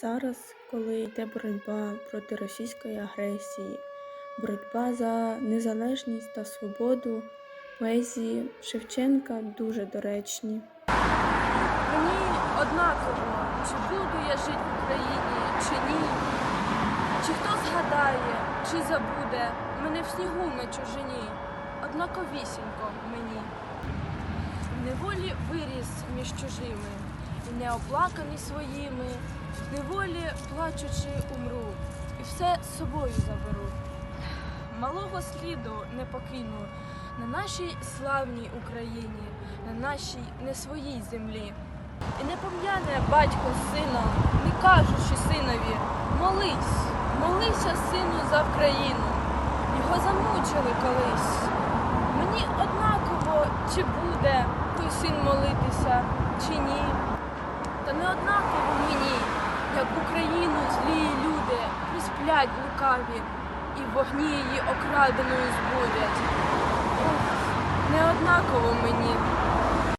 Зараз, коли йде боротьба проти російської агресії, боротьба за незалежність та свободу, поезії Шевченка дуже доречні. Мені однаково, чи буду я жити в Україні, чи ні. Чи хто згадає, чи забуде мене в снігу на чужині, однаковісінько мені. Неволі виріс між чужими, і не оплаканий своїми, неволі плачучи умру, і все з собою заберу. Малого сліду не покину на нашій славній Україні, на нашій не своїй землі. І не пом'яне батько з сином, не кажучи синові, молись, молися, сину, за Вкраїну. Його замучили колись. Мені однаково, чи буде той син молитися, чи ні. Не однаково мені, як Україну злі люди присплять лукаві і вогні її окраденою збудять. Ох, не однаково мені,